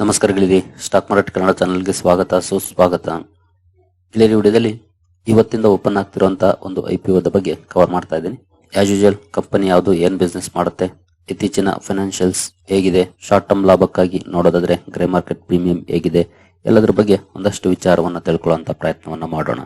ನಮಸ್ಕಾರಗಳಿದೆ. Stock market Kannada ಚಾನಲ್ಗೆ ಸ್ವಾಗತ, ಸುಸ್ವಾಗತ. ಗೆಳೆಯರಿ ವಿಡಿಯೋದಲ್ಲಿ ಇವತ್ತಿಂದ ಓಪನ್ ಆಗ್ತಿರುವಂತಹ ಒಂದು ಐ ಪಿ ಬಗ್ಗೆ ಕವರ್ ಮಾಡ್ತಾ ಇದ್ದೀನಿ. ಆಸ್ ಯೂಶುವಲ್ ಕಂಪನಿ ಯಾವುದು, ಏನು ಬಿಸ್ನೆಸ್ ಮಾಡುತ್ತೆ, ಇತ್ತೀಚಿನ ಫೈನಾನ್ಷಿಯಲ್ಸ್ ಹೇಗಿದೆ ಶಾರ್ಟ್ ಟರ್ಮ್ ಲಾಭಕ್ಕಾಗಿ ನೋಡೋದಾದ್ರೆ ಗ್ರೇ ಮಾರ್ಕೆಟ್ ಪ್ರೀಮಿಯಂ ಹೇಗಿದೆ, ಎಲ್ಲದರ ಬಗ್ಗೆ ಒಂದಷ್ಟು ವಿಚಾರವನ್ನು ತಿಳ್ಕೊಳ್ಳುವಂತ ಪ್ರಯತ್ನವನ್ನು ಮಾಡೋಣ.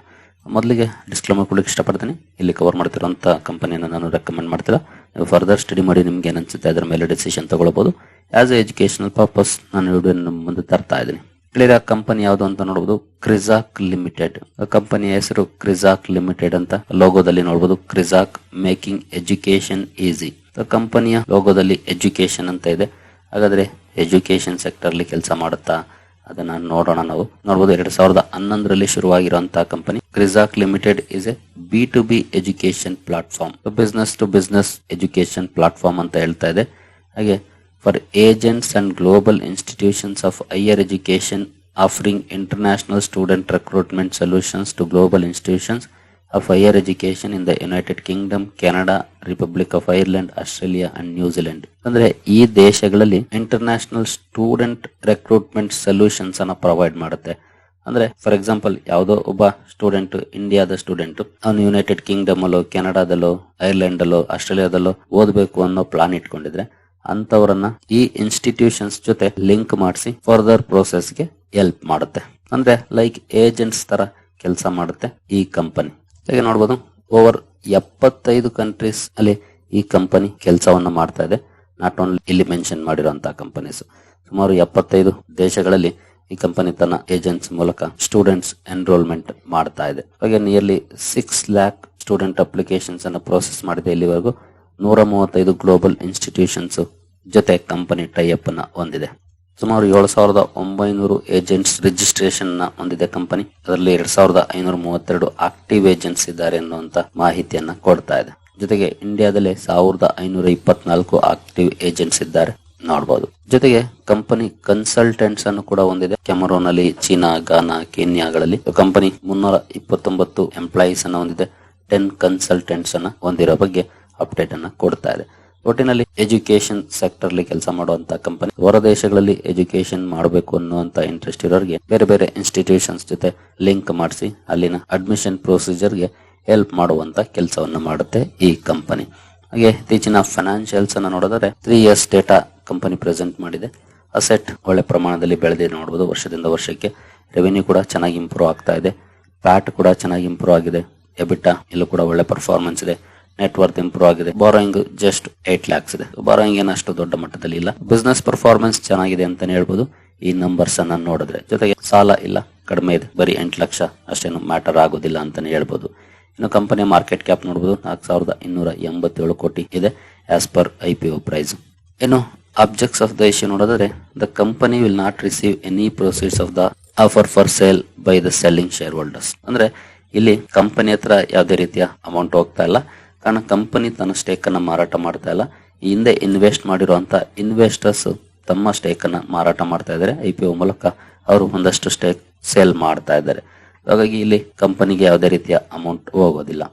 ಮೊದಲಿಗೆ ಡಿಸ್ಕ್ಲೇಮರ್ ಕೊಡಲಿಕ್ಕೆ ಇಷ್ಟಪಡ್ತೀನಿ. ಇಲ್ಲಿ ಕವರ್ ಮಾಡ್ತಿರೋಂಥ ಕಂಪನಿಯನ್ನು ನಾನು ರೆಕಮೆಂಡ್ ಮಾಡ್ತಿಲ್ಲ ನೀವು ಫರ್ದರ್ ಸ್ಟಡಿ ಮಾಡಿ ನಿಮ್ಗೆ ಏನು ಅದರ ಮೇಲೆ ಡಿಸಿಷನ್ ತಗೊಳ್ಳಬಹುದು ಆಸ್ ಎ ಎಜುಕೇಶನಲ್ ಪರ್ಪಸ್ ನಾನು ವಿಡಿಯೋ ಮುಂದೆ ತರ್ತಾ ಇದ್ದೀನಿ. ಕ್ಲಿಯರ್ ಕಂಪನಿ ಯಾವುದು ಅಂತ ನೋಡಬಹುದು ಕ್ರಿಜಾಕ್ ಲಿಮಿಟೆಡ್ ಕಂಪನಿಯ ಹೆಸರು ಕ್ರಿಜಾಕ್ ಲಿಮಿಟೆಡ್ ಅಂತ ಲೋಗೋದಲ್ಲಿ ನೋಡಬಹುದು ಕ್ರಿಜಾಕ್ ಮೇಕಿಂಗ್ ಎಜುಕೇಶನ್ ಈಸಿ ಕಂಪನಿಯ ಲೋಗೋದಲ್ಲಿ ಎಜುಕೇಶನ್ ಅಂತ ಇದೆ. ಹಾಗಾದ್ರೆ ಎಜುಕೇಶನ್ ಸೆಕ್ಟರ್ ಕೆಲಸ ಮಾಡುತ್ತಾ? ಅದನ್ನ ನೋಡೋಣ ನಾವು. ನೋಡಬಹುದು ಎರಡ್ ಸಾವಿರದ ಹನ್ನೊಂದರಲ್ಲಿ ಶುರುವಾಗಿರುವಂತಹ company Crizac limited is a B to B education platform business to business education platform ಅಂತ ಹೇಳ್ತಾ ಇದೆ. ಹಾಗೆ for agents and global institutions of higher education offering international student recruitment solutions to global institutions of education education in United United Kingdom Canada Republic of Ireland Australia and New Zealand ಅಂದ್ರೆ ಈ ದೇಶಗಳಲ್ಲಿ international student recruitment solutions ಅನ್ನ provide ಮಾಡುತ್ತೆ. ಅಂದ್ರೆ for example ಯಾವುದೋ ಒಬ್ಬ student ಇಂಡಿಯಾದ student ಅವನು ಯುನೈಟೆಡ್ ಕಿಂಗ್ಡಮ್ ಅಲ್ಲೋ ಕೆನಡಾದಲ್ಲೋ ಐರ್ಲೆಂಡ್ ಅಲ್ಲೋ ಆಸ್ಟ್ರೇಲಿಯಾದಲ್ಲೋ ಓದಬೇಕು ಅನ್ನೋ ಪ್ಲಾನ್ ಇಟ್ಕೊಂಡಿದ್ರೆ ಅಂತವರನ್ನ ಈ ಇನ್ಸ್ಟಿಟ್ಯೂಷನ್ಸ್ ಜೊತೆ ಲಿಂಕ್ ಮಾಡಿಸಿ ಫರ್ದರ್ ಪ್ರೋಸೆಸ್ಗೆ ಹೆಲ್ಪ್ ಮಾಡುತ್ತೆ. ಅಂದ್ರೆ ಲೈಕ್ ಏಜೆಂಟ್ಸ್ ತರ ಕೆಲಸ ಮಾಡುತ್ತೆ ಈ ಕಂಪನಿ ಹಾಗೆ ನೋಡ್ಬೋದು ಓವರ್ ಎಪ್ಪತ್ತೈದು ಕಂಟ್ರೀಸ್ ಅಲ್ಲಿ ಈ ಕಂಪನಿ ಕೆಲಸವನ್ನು ಮಾಡ್ತಾ ಇದೆ. ನಾಟ್ ಓನ್ಲಿ ಇಲ್ಲಿ ಮೆನ್ಷನ್ ಮಾಡಿರುವಂತಹ ಕಂಪನೀಸ್ ಸುಮಾರು ಎಪ್ಪತ್ತೈದು ದೇಶಗಳಲ್ಲಿ ಈ ಕಂಪನಿ ತನ್ನ ಏಜೆಂಟ್ಸ್ ಮೂಲಕ ಸ್ಟೂಡೆಂಟ್ಸ್ ಎನ್ರೋಲ್ಮೆಂಟ್ ಮಾಡ್ತಾ ಇದೆ. ಹಾಗೆ nearly six lakh student applications ಅನ್ನು ಪ್ರೋಸೆಸ್ ಮಾಡಿದೆ ಇಲ್ಲಿವರೆಗೂ. ನೂರ ಮೂವತ್ತೈದು ಗ್ಲೋಬಲ್ ಇನ್ಸ್ಟಿಟ್ಯೂಷನ್ಸ್ ಜೊತೆ ಕಂಪನಿ ಟೈಅಪ್ ಅನ್ನ ಹೊಂದಿದೆ. ಸುಮಾರು ಏಳು ಸಾವಿರದ ಒಂಬೈನೂರು ಏಜೆಂಟ್ಸ್ ರಿಜಿಸ್ಟ್ರೇಷನ್ನ ಹೊಂದಿದೆ ಕಂಪನಿ ಅದರಲ್ಲಿ ಎರಡ್ ಸಾವಿರದ ಐನೂರ ಮೂವತ್ತೆರಡು ಆಕ್ಟಿವ್ ಏಜೆಂಟ್ಸ್ ಇದ್ದಾರೆ ಅನ್ನುವಂತ ಮಾಹಿತಿಯನ್ನ ಕೊಡ್ತಾ ಇದೆ. ಜೊತೆಗೆ ಇಂಡಿಯಾದಲ್ಲಿ ಸಾವಿರದ ಐನೂರ ಇಪ್ಪತ್ನಾಲ್ಕು ಆಕ್ಟಿವ್ ಏಜೆಂಟ್ಸ್ ಇದ್ದಾರೆ ನೋಡಬಹುದು ಜೊತೆಗೆ ಕಂಪನಿ ಕನ್ಸಲ್ಟೆಂಟ್ಸ್ ಅನ್ನು ಕೂಡ ಹೊಂದಿದೆ. ಕೆಮರೋನ್ ಅಲ್ಲಿ ಚೀನಾ ಗಾನಾ ಕೆನ್ಯಾಗಳಲ್ಲಿ ಕಂಪನಿ ಮುನ್ನೂರ ಇಪ್ಪತ್ತೊಂಬತ್ತು ಎಂಪ್ಲಾಯೀಸ್ ಅನ್ನ ಹೊಂದಿದೆ. ಟೆನ್ ಕನ್ಸಲ್ಟೆಂಟ್ಸ್ ಅನ್ನ ಹೊಂದಿರೋ ಬಗ್ಗೆ ಅಪ್ಡೇಟ್ ಅನ್ನ ಕೊಡ್ತಾ ಇದೆ. ಒಟ್ಟಿನಲ್ಲಿ ಎಜುಕೇಶನ್ ಸೆಕ್ಟರ್ ಅಲ್ಲಿ ಕೆಲಸ ಮಾಡುವಂತ ಕಂಪನಿ. ಹೊರ ದೇಶಗಳಲ್ಲಿ ಎಜುಕೇಶನ್ ಮಾಡಬೇಕು ಅನ್ನುವಂತ ಇಂಟ್ರೆಸ್ಟ್ ಇರೋರಿಗೆ ಬೇರೆ ಬೇರೆ ಇನ್ಸ್ಟಿಟ್ಯೂಷನ್ಸ್ ಜೊತೆ ಲಿಂಕ್ ಮಾಡಿಸಿ ಅಲ್ಲಿನ ಅಡ್ಮಿಷನ್ ಪ್ರೊಸೀಜರ್ಗೆ ಹೆಲ್ಪ್ ಮಾಡುವಂತ ಕೆಲಸವನ್ನು ಮಾಡುತ್ತೆ ಈ ಕಂಪನಿ. ಹಾಗೆ ಇತ್ತೀಚಿನ ಫೈನಾನ್ಷಿಯಲ್ಸ್ ಅನ್ನ ನೋಡಿದರೆ three years data company present ಮಾಡಿದೆ. ಅಸೆಟ್ ಒಳ್ಳೆ ಪ್ರಮಾಣದಲ್ಲಿ ಬೆಳೆದಿ ನೋಡಬಹುದು ವರ್ಷದಿಂದ ವರ್ಷಕ್ಕೆ ರೆವೆನ್ಯೂ ಕೂಡ ಚೆನ್ನಾಗಿ ಇಂಪ್ರೂವ್ ಆಗ್ತಾ ಇದೆ. ಪ್ಯಾಟ್ ಕೂಡ ಚೆನ್ನಾಗಿ ಇಂಪ್ರೂವ್ ಆಗಿದೆ. ಎಬಿಟಾ ಇಲ್ಲೂ ಕೂಡ ಒಳ್ಳೆ ಪರ್ಫಾರ್ಮೆನ್ಸ್ ಇದೆ. ನೆಟ್ ವರ್ತ್ ಇಂಪ್ರೂವ್ ಆಗಿದೆ. ಬಾರೋಯಿಂಗ್ ಜಸ್ಟ್ ಏಟ್ ಲ್ಯಾಕ್ಸ್ ಇದೆ. ಬಾರೋಯಿಂಗ್ ಏನು ಅಷ್ಟು ದೊಡ್ಡ ಮಟ್ಟದಲ್ಲಿ ಇಲ್ಲ. ಬಿಸ್ನೆಸ್ ಪರ್ಫಾರ್ಮೆನ್ಸ್ ಚೆನ್ನಾಗಿದೆ ಅಂತಾನೆ ಹೇಳ್ಬೋದು. ಈ ನಂಬರ್ಸ್ ಅನ್ನ ನೋಡಿದ್ರೆ. ಜೊತೆಗೆ ಸಾಲ ಇಲ್ಲ, ಕಡಿಮೆ ಇದೆ. ಬರೀ ಎಂಟು ಲಕ್ಷ ಅಷ್ಟೇನು ಮ್ಯಾಟರ್ ಆಗೋದಿಲ್ಲ ಅಂತಾನೆ ಹೇಳ್ಬೋದು. ಇನ್ನು ಕಂಪನಿಯ ಮಾರ್ಕೆಟ್ ಕ್ಯಾಪ್ ನೋಡಬಹುದು ನಾಲ್ಕು ಸಾವಿರದ ಇನ್ನೂರ ಎಂಬತ್ತೇಳು ಕೋಟಿ ಇದೆ as per I P O price ಇನ್ನು ಅಬ್ಜೆಕ್ಟ್ಸ್ ಆಫ್ ದ ಇಶ್ಯೂ ನೋಡಿದ್ರೆ the company will not receive any proceeds of the offer for sale by the selling shareholders ಅಂದ್ರೆ, ಇಲ್ಲಿ ಕಂಪನಿ ಹತ್ರ ಯಾವುದೇ ರೀತಿಯ ಅಮೌಂಟ್ ಹೋಗ್ತಾ ಇಲ್ಲ. ಕಾರಣ ಕಂಪನಿ ತನ್ನ ಸ್ಟೇಕ್ ಅನ್ನ ಮಾರಾಟ ಮಾಡ್ತಾ ಇಲ್ಲ. ಈ ಹಿಂದೆ ಇನ್ವೆಸ್ಟ್ ಮಾಡಿರುವಂತ ಇನ್ವೆಸ್ಟರ್ಸ್ ತಮ್ಮ ಸ್ಟೇಕ್ ಅನ್ನ ಮಾರಾಟ ಮಾಡ್ತಾ ಇದ್ದಾರೆ. ಐ ಪಿ ಒ ಮೂಲಕ ಅವರು ಒಂದಷ್ಟು ಸ್ಟೇಕ್ ಸೇಲ್ ಮಾಡ್ತಾ ಇದ್ದಾರೆ. ಹಾಗಾಗಿ ಇಲ್ಲಿ ಕಂಪನಿಗೆ ಯಾವುದೇ ರೀತಿಯ ಅಮೌಂಟ್ ಹೋಗೋದಿಲ್ಲ.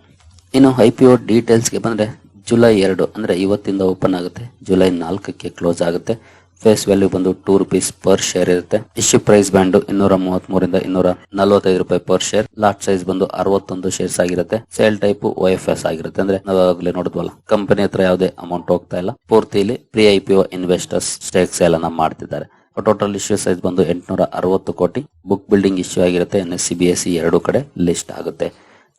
ಇನ್ನು ಐ ಪಿ ಒ ಡೀಟೇಲ್ಸ್ಗೆ ಬಂದ್ರೆ ಜುಲೈ ಎರಡು, ಅಂದ್ರೆ ಇವತ್ತಿಂದ ಓಪನ್ ಆಗುತ್ತೆ. ಜುಲೈ ನಾಲ್ಕಕ್ಕೆ ಕ್ಲೋಸ್ ಆಗುತ್ತೆ. ಫೇಸ್ ವ್ಯಾಲ್ಯೂ ಬಂದು ಟೂ ರುಪೀಸ್ ಪರ್ ಶೇರ್ ಇರುತ್ತೆ. ಇಶ್ಯೂ ಪ್ರೈಸ್ ಬ್ಯಾಂಡ್ ಇನ್ನೂರ ಮೂವತ್ತ್ ಮೂರಿಂದ ಇನ್ನೂರ ನಲವತ್ತೈದು ರೂಪಾಯಿ ಪರ್ ಶೇರ್ ಲಾಟ್ ಸೈಜ್ ಬಂದು ಅರವತ್ತೊಂದು ಶೇರ್ಸ್ ಆಗಿರುತ್ತೆ. ಸೇಲ್ ಟೈಪ್ ಒ ಎಸ್ ಆಗಿರುತ್ತೆ. ಅಂದ್ರೆ ನಾವು ನೋಡಿದ್ವಲ್ಲ ಕಂಪನಿ ಹತ್ರ ಯಾವುದೇ ಅಮೌಂಟ್ ಹೋಗ್ತಾ ಇಲ್ಲ. ಪೂರ್ತಿಲಿ pre I P O investors stake sale ಅನ್ನ ಮಾಡ್ತಿದ್ದಾರೆ. ಟೋಟಲ್ ಇಶ್ಯೂ ಸೈಜ್ ಬಂದು ಎಂಟುನೂರ ಅರವತ್ತು ಕೋಟಿ. ಬುಕ್ ಬಿಲ್ಡಿಂಗ್ ಇಶ್ಯೂ ಆಗಿರುತ್ತೆ. N S C B S C ಎರಡು ಕಡೆ ಲಿಸ್ಟ್ ಆಗುತ್ತೆ.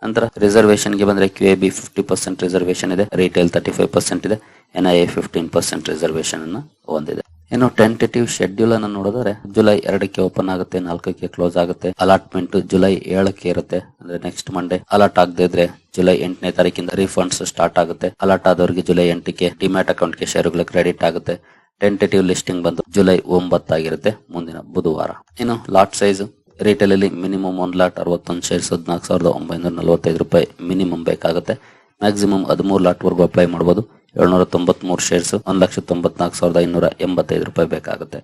ನಂತರ ರಿಸರ್ವೇಶನ್ಗೆ ಬಂದ್ರೆ Q A B fifty percent reservation ಇದೆ. ರಿಟೇಲ್ ತರ್ಟಿ ಫೈವ್ ಪರ್ಸೆಂಟ್ ಇದೆ. N I A fifteen percent reservation ಅನ್ನ ಹೊಂದಿದೆ. ಇನ್ನು ಟೆಂಟೇಟಿವ್ ಶೆಡ್ಯೂಲ್ ಅನ್ನು ನೋಡಿದ್ರೆ ಜುಲೈ ಎರಡಕ್ಕೆ ಓಪನ್ ಆಗುತ್ತೆ, ನಾಲ್ಕಕ್ಕೆ ಕ್ಲೋಸ್ ಆಗುತ್ತೆ. ಅಲಾಟ್ಮೆಂಟ್ ಜುಲೈ ಏಳಕ್ಕೆ ಇರುತ್ತೆ. ಅಂದ್ರೆ ನೆಕ್ಸ್ಟ್ ಮಂಡೇ ಅಲಾಟ್ ಆಗದೆ ಇದ್ರೆ ಜುಲೈ ಎಂಟನೇ ತಾರೀಕಿಂದ ರೀಫಂಡ್ಸ್ ಸ್ಟಾರ್ಟ್ ಆಗುತ್ತೆ. ಅಲಾಟ್ ಆದವರಿಗೆ ಜುಲೈ ಎಂಟಕ್ಕೆ ಡಿಮ್ಯಾಟ್ ಅಕೌಂಟ್ಗೆ ಶೇರುಗಳು ಕ್ರೆಡಿಟ್ ಆಗುತ್ತೆ. ಟೆಂಟೇಟಿವ್ ಲಿಸ್ಟಿಂಗ್ ಬಂದು ಜುಲೈ ಒಂಬತ್ತಾಗಿರುತ್ತೆ ಮುಂದಿನ ಬುಧವಾರ. ಇನ್ನು ಲಾಟ್ ಸೈಜ್ ರಿಟೇಲ್ ಅಲ್ಲಿ ಮಿನಿಮಮ್ ಒಂದ್ ಲಾಟ್ ಅರವತ್ತೊಂದು ಶೇರ್ಸ್ ಹದಿನಾಲ್ಕು ಸಾವಿರದ ಒಂಬೈನೂರ ನಲವತ್ತೈದು ರೂಪಾಯಿ ಮಿನಿಮಮ್ ಬೇಕಾಗುತ್ತೆ. ಮ್ಯಾಕ್ಸಿಮಮ್ ಹದಿಮೂರು ಲಾಟ್ ವರ್ಗು ಅಪ್ಲೈ ಮಾಡಬಹುದು ಏಳ್ನೂರ ತೊಂಬತ್ಮೂರು ಶೇರ್ಸ್ ಒಂದ್ ಲಕ್ಷ ತೊಂಬತ್ನಾಲ್ಕು ಸಾವಿರದ ಐನೂರ ಎಂಬತ್ತೈದು ರೂಪಾಯಿ ಬೇಕಾಗುತ್ತೆ.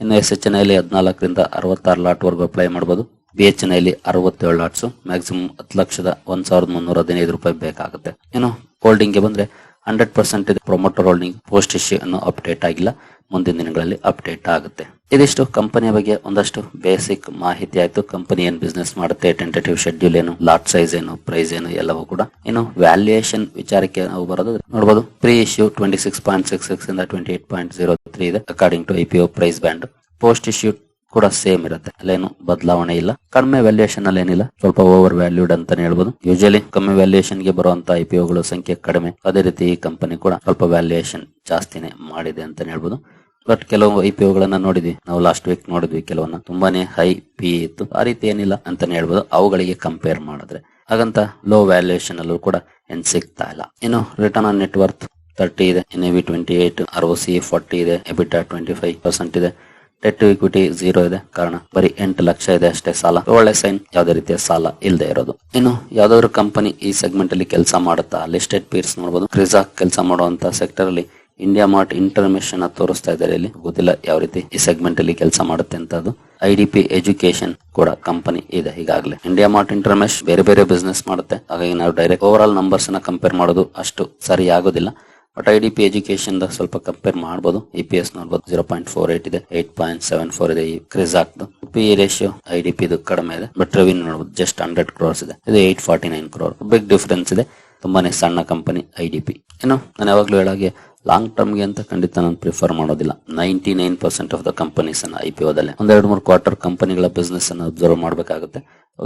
ಇನ್ನು ಎಸ್ ಎಚ್ ಎನ್ ಐಲಿ ಹದಿನಾಲ್ಕರಿಂದ ಅರವತ್ತಾರು ಲಾಟ್ ವರ್ಗು ಅಪ್ಲೈ ಮಾಡಬಹುದು ಬಿ ಎಚ್ ಎನ್ ಐಲಿ ಅರವತ್ತೇಳು ಲಾಟ್ಸ್ ಮ್ಯಾಕ್ಸಿಮಮ್ ಹತ್ತು ಲಕ್ಷದ ಒಂದ್ ಸಾವಿರದ ಮುನ್ನೂರ ಹದಿನೈದು ರೂಪಾಯಿ ಬೇಕಾಗುತ್ತೆ. ಏನು ಹೋಲ್ಡಿಂಗ್ಗೆ ಬಂದ್ರೆ hundred percent promoter holding post issue ಅನ್ನೋ ಅಪ್ಡೇಟ್ ಆಗಿಲ್ಲ. ಮುಂದಿನ ದಿನಗಳಲ್ಲಿ ಅಪ್ಡೇಟ್ ಆಗುತ್ತೆ. ಇದಿಷ್ಟು ಕಂಪನಿಯ ಬಗ್ಗೆ ಒಂದಷ್ಟು ಬೇಸಿಕ್ ಮಾಹಿತಿ ಆಯ್ತು. ಕಂಪನಿ ಏನ್ ಬಿಸ್ನೆಸ್ ಮಾಡುತ್ತೆ ಟೆಂಟೇಟಿವ್ ಶೆಡ್ಯೂಲ್ ಏನು ಲಾಟ್ ಸೈಜ್ ಏನು ಪ್ರೈಸ್ ಏನು ಎಲ್ಲವೂ ಕೂಡ. ಇನ್ನು ವ್ಯಾಲ್ಯೂಯೇಷನ್ ವಿಚಾರಕ್ಕೆ ನಾವು ಬರೋದು ನೋಡಬಹುದು pre issue twenty six point six six ಇಂದ twenty eight point zero three ಇದೆ according to IPO price band post issue ಕೂಡ ಸೇಮ್ ಇರುತ್ತೆ. ಅಲ್ಲೇನು ಬದಲಾವಣೆ ಇಲ್ಲ. ಕಡಿಮೆ ವ್ಯಾಲ್ಯೂಯೇಷನ್ ಅಲ್ಲಿ ಏನಿಲ್ಲ. ಸ್ವಲ್ಪ ಓವರ್ ವ್ಯಾಲ್ಯೂಡ್ ಅಂತಾನೆ ಹೇಳ್ಬೋದು. ಯೂಶಲಿ ಕಮ್ಮಿ ವ್ಯಾಲ್ಯೂಯೇಷನ್ಗೆ ಬರುವಂತ ಐಪಿಒಗಳ ಸಂಖ್ಯೆ ಕಡಿಮೆ. ಅದೇ ರೀತಿ ಈ ಕಂಪನಿ ಕೂಡ ಸ್ವಲ್ಪ ವ್ಯಾಲ್ಯೂಯೇಷನ್ ಜಾಸ್ತಿನೇ ಮಾಡಿದೆ ಅಂತಾನೆ ಹೇಳ್ಬೋದು. ಬಟ್ ಕೆಲವು ಐ ಪಿ ಒಗಳನ್ನ ನೋಡಿದ್ವಿ. ನಾವು ಲಾಸ್ಟ್ ವೀಕ್ ನೋಡಿದ್ವಿ ಕೆಲವನ್ನ. ತುಂಬಾನೇ ಹೈ ಪಿ ಇತ್ತು. ಆ ರೀತಿ ಏನಿಲ್ಲ ಅಂತಾನೆ ಹೇಳ್ಬೋದು. ಅವುಗಳಿಗೆ ಕಂಪೇರ್ ಮಾಡಿದ್ರೆ. ಹಾಗಂತ ಲೋ ವ್ಯಾಲ್ಯೂಯೇಷನ್ ಅಲ್ಲೂ ಕೂಡ ಏನ್ ಸಿಗ್ತಾ ಇಲ್ಲ. ಇನ್ನು return on net worth thirty ಇದೆ. N V twenty eight R O C forty ಇದೆ. ಎಬಿಟಾ ಟ್ವೆಂಟಿ ಫೈವ್ ಪರ್ಸೆಂಟ್ ಇದೆ ಟು ಇಕ್ವಿಟಿ ಜೀರೋ ಇದೆ. ಕಾರಣ ಬರೀ ಎಂಟು ಲಕ್ಷ ಇದೆ ಅಷ್ಟೇ ಸಾಲ. ಒಳ್ಳೆ ಸೈನ್ ಯಾವುದೇ ರೀತಿಯ ಸಾಲ ಇಲ್ಲದೆ ಇರೋದು. ಇನ್ನು ಯಾವ್ದಾದ್ರು ಕಂಪನಿ ಈ ಸೆಗ್ಮೆಂಟ್ ಅಲ್ಲಿ ಕೆಲಸ ಮಾಡುತ್ತಾ? ಲಿಸ್ಟೆಡ್ ಪೀರ್ಸ್ ನೋಡಬಹುದು ಕ್ರಿಸಾಕ್ ಕೆಲಸ ಮಾಡುವಂತ ಸೆಕ್ಟರ್ ಅಲ್ಲಿ ಇಂಡಿಯಾ ಮಾರ್ಟ್ ಇಂಟರ್ಮಿಷನ್ ತೋರಿಸ್ತಾ ಇದ್ದಾರೆ ಇಲ್ಲಿ ಗೊತ್ತಿಲ್ಲ ಯಾವ ರೀತಿ ಈ ಸೆಗ್ಮೆಂಟ್ ಅಲ್ಲಿ ಕೆಲಸ ಮಾಡುತ್ತೆ ಅಂತ ಅದು ಐ ಡಿ ಪಿ ಎಜುಕೇಶನ್ ಕೂಡ ಕಂಪನಿ ಇದೆ ಈಗಾಗಲೇ. ಇಂಡಿಯಾ ಮಾರ್ಟ್ ಇಂಟರ್ಮೆಶ್ ಬೇರೆ ಬೇರೆ ಬಿಸ್ನೆಸ್ ಮಾಡುತ್ತೆ. ಹಾಗಾಗಿ ನಾವು ಡೈರೆಕ್ಟ್ ಓವರ್ ಆಲ್ ನಂಬರ್ಸ್ನ ಕಂಪೇರ್ ಮಾಡೋದು ಅಷ್ಟು ಸರಿ ಆಗೋದಿಲ್ಲ. But I D P education ಸ್ವಲ್ಪ ಕಂಪೇರ್ ಮಾಡಬಹುದು ಇ ಪಿ ಎಸ್ ನೋಡಬಹುದು ಜೀರೋ ಪಾಯಿಂಟ್ ಫೋರ್ ಏಟ್ ಇದೆ. ಏಟ್ ಪಾಯಿಂಟ್ ಸೆವೆನ್ ಫೋರ್ ಇದೆ Chris P P ratio I D P ಇದು ಕಡಿಮೆ ಇದೆ. ಬಟ್ ರೆವಿನ್ಯೂ ನೋಡಬಹುದು ಜಸ್ಟ್ ಹಂಡ್ರೆಡ್ ಕ್ರೋರ್ಸ್ ಇದೆ. ಇದು eight forty nine crore big difference ಇದೆ. ತುಂಬಾನೇ ಸಣ್ಣ ಕಂಪನಿ ಐ ಡಿ ಪಿ ಏನು, ನಾನು ಯಾವಾಗಲೂ ಹೇಳಾಗೆ ಲಾಂಗ್ ಟರ್ಮ್ಗೆ ಅಂತ ಖಂಡಿತ ನಾನು ಪ್ರಿಫರ್ ಮಾಡೋದಿಲ್ಲ. Ninety nine percent of the companies ಅನ್ನ ಐ ಪಿ ಓದಲ್ಲಿ ಒಂದೆರಡು ಮೂರು ಕ್ವಾರ್ಟರ್ ಕಂಪನಿಗಳ ಬಿಸ್ನೆಸ್ ಅನ್ನು ಅಬ್ಸರ್ವ್ ಮಾಡಬೇಕಾಗುತ್ತೆ.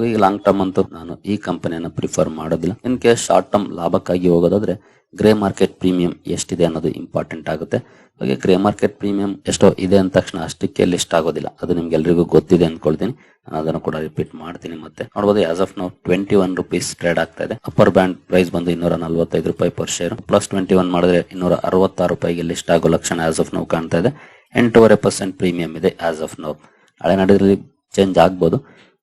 ಈಗ ಲಾಂಗ್ ಟರ್ಮ್ ಅಂತೂ ನಾನು ಈ ಕಂಪನಿಯನ್ನು ಪ್ರಿಫರ್ ಮಾಡೋದಿಲ್ಲ. ಇನ್ ಕೇಸ್ ಶಾರ್ಟ್ ಟರ್ಮ್ ಲಾಭಕ್ಕಾಗಿ ಹೋಗೋದಾದ್ರೆ ಗ್ರೇ ಮಾರ್ಕೆಟ್ ಪ್ರೀಮಿಯಂ ಎಷ್ಟಿದೆ ಅನ್ನೋದು ಇಂಪಾರ್ಟೆಂಟ್ ಆಗುತ್ತೆ. ಹಾಗೆ ಗ್ರೇ ಮಾರ್ಕೆಟ್ ಪ್ರೀಮಿಯಂ ಎಷ್ಟೋ ಇದೆ ಅಂದ ತಕ್ಷಣ ಅಷ್ಟಕ್ಕೆ ಲಿಸ್ಟ್ ಆಗೋದಿಲ್ಲ. ಅದು ನಿಮ್ಗೆ ಎಲ್ರಿಗೂ ಗೊತ್ತಿದೆ ಅನ್ಕೊಳ್ತೀನಿ. ನಾನು ಅದನ್ನು ಕೂಡ ರಿಪೀಟ್ ಮಾಡ್ತೀನಿ ಮತ್ತೆ. ನೋಡಬಹುದು ಆಸ್ ಆಫ್ ನಾವು ಟ್ವೆಂಟಿ ಒನ್ ರುಪೀಸ್ ಟ್ರೇಡ್ ಆಗ್ತಾ ಇದೆ. ಅಪ್ಪರ್ ಬ್ಯಾಂಡ್ ಪ್ರೈಸ್ ಬಂದು ಇನ್ನೂರ ನಲವತ್ತೈದು ರೂಪಾಯಿ per share plus twenty one ಮಾಡಿದ್ರೆ ಇನ್ನೂರ ಅರವತ್ತಾರು ರೂಪಾಯಿಗೆ ಲಿಸ್ಟ್ ಆಗೋ ಲಕ್ಷಣ ಆಸ್ ಆಫ್ ನಾವು ಕಾಣ್ತಾ ಇದೆ. ಎಂಟೂವರೆ ಪರ್ಸೆಂಟ್ ಪ್ರೀಮಿಯಂ ಇದೆ ಆಸ್ ಆಫ್ ನಾವು ಹಳೆ ನಡೆದಲ್ಲಿ ಚೇಂಜ್ ಆಗ್ಬೋದು.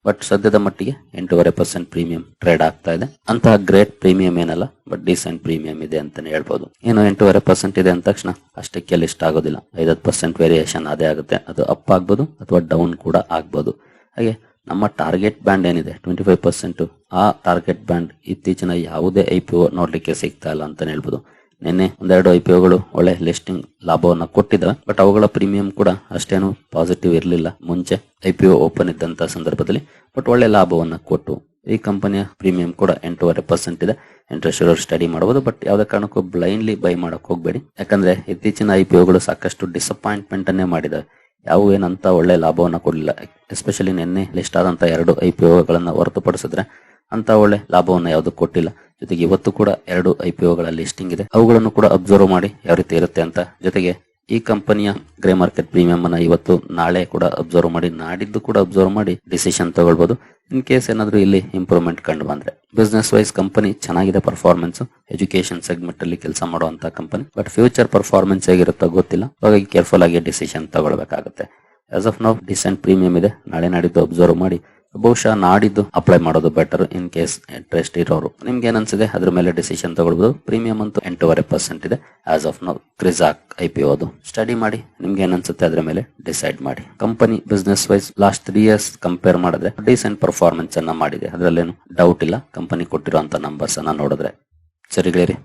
ಬಟ್ ಸದ್ಯದ ಮಟ್ಟಿಗೆ ಎಂಟೂವರೆ ಪರ್ಸೆಂಟ್ ಪ್ರೀಮಿಯಂ ಟ್ರೇಡ್ ಆಗ್ತಾ ಇದೆ. ಅಂತಹ ಗ್ರೇಟ್ ಪ್ರೀಮಿಯಂ ಏನಲ್ಲ ಬಟ್ ಡಿಸೆಂಟ್ ಪ್ರೀಮಿಯಂ ಇದೆ ಅಂತಾನೆ ಹೇಳ್ಬೋದು. ಏನು ಎಂಟೂವರೆ ಪರ್ಸೆಂಟ್ ಇದೆ ಅಂದ ತಕ್ಷಣ ಅಷ್ಟಕ್ಕೆ ಲಿಸ್ಟ್ ಆಗೋದಿಲ್ಲ. ಐದತ್ತು ಪರ್ಸೆಂಟ್ ವೇರಿಯೇಷನ್ ಅದೇ ಆಗುತ್ತೆ. ಅದು ಅಪ್ ಆಗ್ಬೋದು ಅಥವಾ ಡೌನ್ ಕೂಡ ಆಗ್ಬೋದು. ಹಾಗೆ ನಮ್ಮ ಟಾರ್ಗೆಟ್ ಬ್ಯಾಂಡ್ ಏನಿದೆ? ಟ್ವೆಂಟಿ ಫೈವ್ ಪರ್ಸೆಂಟ್ ಆ ಟಾರ್ಗೆಟ್ ಬ್ಯಾಂಡ್ ಇತ್ತೀಚಿನ ಯಾವುದೇ ಐ ಪಿ ಒ ನೋಡ್ಲಿಕ್ಕೆ ಸಿಗ್ತಾ ಇಲ್ಲ ಅಂತಾನೆ ಹೇಳ್ಬೋದು. ನಿನ್ನೆ ಒಂದೆರಡು ಐ ಪಿ ಒಳ್ಳೆ ಲಿಸ್ಟಿಂಗ್ ಲಾಭವನ್ನ ಕೊಟ್ಟಿದ್ದಾವೆ ಬಟ್ ಅವುಗಳ ಪ್ರೀಮಿಯಂ ಕೂಡ ಅಷ್ಟೇನು ಪಾಸಿಟಿವ್ ಇರಲಿಲ್ಲ ಮುಂಚೆ ಐ ಪಿ ಓಪನ್ ಇದ್ದಂತ ಸಂದರ್ಭದಲ್ಲಿ, ಬಟ್ ಒಳ್ಳೆ ಲಾಭವನ್ನ ಕೊಟ್ಟು ಈ ಕಂಪನಿಯ ಪ್ರೀಮಿಯಂ ಕೂಡ ಎಂಟೂವರೆ ಪರ್ಸೆಂಟ್ ಇದೆ. ಇಂಟ್ರೆಸ್ಟ್ ಇರೋರು ಸ್ಟಡಿ ಮಾಡಬಹುದು ಬಟ್ ಯಾವುದೇ ಕಾರಣಕ್ಕೂ ಬ್ಲೈಂಡ್ಲಿ ಬೈ ಮಾಡಕ್ ಹೋಗ್ಬೇಡಿ. ಯಾಕಂದ್ರೆ ಇತ್ತೀಚಿನ ಐ ಪಿ ಒಗಳು ಸಾಕಷ್ಟು ಡಿಸಪಾಯಿಂಟ್ಮೆಂಟ್ ಅನ್ನೇ ಮಾಡಿದಾವೆ ಯಾವ ಏನಂತ ಒಳ್ಳೆ ಲಾಭವನ್ನ ಕೊಡಲಿಲ್ಲ. ಎಸ್ಪೆಷಲಿ ನಿನ್ನೆ ಲಿಸ್ಟ್ ಆದಂತ ಎರಡು ಐ ಪಿ ಒಗಳನ್ನ ಹೊರತುಪಡಿಸಿದ್ರೆ ಅಂತ ಒಳ್ಳೆ ಲಾಭವನ್ನು ಯಾವುದು ಕೊಟ್ಟಿಲ್ಲ. ಜೊತೆಗೆ ಇವತ್ತು ಕೂಡ ಎರಡು ಐ ಪಿ ಲಿಸ್ಟಿಂಗ್ ಇದೆ. ಅವುಗಳನ್ನು ಕೂಡ ಅಬ್ಸರ್ವ್ ಮಾಡಿ ಯಾವ ರೀತಿ ಇರುತ್ತೆ ಅಂತ. ಜೊತೆಗೆ ಈ ಕಂಪನಿಯ ಗ್ರೇ ಮಾರ್ಕೆಟ್ ಪ್ರೀಮಿಯಂ ಅನ್ನ ಇವತ್ತು ನಾಳೆ ಕೂಡ ಅಬ್ಸರ್ವ್ ಮಾಡಿ, ನಾಡಿದ್ದು ಕೂಡ ಅಬ್ಸರ್ವ್ ಮಾಡಿ ಡಿಸಿಷನ್ ತಗೊಳ್ಬಹುದು ಇನ್ ಕೇಸ್ ಏನಾದ್ರೂ ಇಲ್ಲಿ ಇಂಪ್ರೂವ್ಮೆಂಟ್ ಕಂಡು ಬಂದ್ರೆ. ಬಿಸ್ನೆಸ್ ವೈಸ್ ಕಂಪನಿ ಚೆನ್ನಾಗಿದೆ ಪರ್ಫಾರ್ಮೆನ್ಸ್ ಎಜುಕೇಶನ್ ಸೆಗ್ಮೆಂಟ್ ಅಲ್ಲಿ ಕೆಲಸ ಮಾಡುವಂತ ಕಂಪನಿ ಬಟ್ ಫ್ಯೂಚರ್ ಪರ್ಫಾರ್ಮೆನ್ಸ್ ಹೇಗಿರುತ್ತೋ ಗೊತ್ತಿಲ್ಲ. ಹಾಗಾಗಿ ಕೇರ್ಫುಲ್ ಆಗಿ decision ತಗೊಳ್ಬೇಕಾಗುತ್ತೆ. As of now decent premium ಇದೆ. ನಾಳೆ ನಾಡಿದ್ದು ಅಬ್ಸರ್ವ್ ಮಾಡಿ ಬಹುಶಃ ನಾಡಿದ್ದು ಅಪ್ಲೈ ಮಾಡೋದು ಬೆಟರ್ ಇನ್ ಕೇಸ್ ಇಂಟ್ರೆಸ್ಟ್ ಇರೋರು. ನಿಮ್ಗೆ ಏನ್ ಅನ್ಸಿದೆ? ಅದ್ರ ಮೇಲೆ ಡಿಸಿಷನ್ ತಗೊಳ್ಬಹುದು ಪ್ರೀಮಿಯಂ ಅಂತೂ ಎಂಟೂವರೆ ಪರ್ಸೆಂಟ್ ಇದೆ. As of now Crizac I P study ಮಾಡಿ, ನಿಮ್ಗೆ ಏನ್ ಅನ್ಸುತ್ತೆ ಅದ್ರ ಮೇಲೆ ಡಿಸೈಡ್ ಮಾಡಿ. Company business wise last three years compare ಮಾಡಿದ್ರೆ ಡಿಸೆಂಟ್ ಪರ್ಫಾರ್ಮೆನ್ಸ್ ಅನ್ನ ಮಾಡಿದೆ. ಅದ್ರಲ್ಲೇನು ಡೌಟ್ ಇಲ್ಲ. ಕಂಪನಿ ಕೊಟ್ಟಿರುವಂತ ನಂಬರ್ಸ್ ಅನ್ನ ನೋಡಿದ್ರೆ. ಸರಿಗಳಿರಿ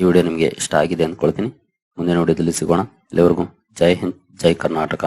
ಈ ವಿಡಿಯೋ ನಿಮ್ಗೆ ಇಷ್ಟ ಆಗಿದೆ ಅಂದ್ಕೊಳ್ತೀನಿ ಮುಂದಿನ ವಿಡಿಯೋದಲ್ಲಿ ಸಿಗೋಣ. ಇಲ್ಲಿವರೆಗೂ ಜೈ ಹಿಂದ್, ಜೈ ಕರ್ನಾಟಕ.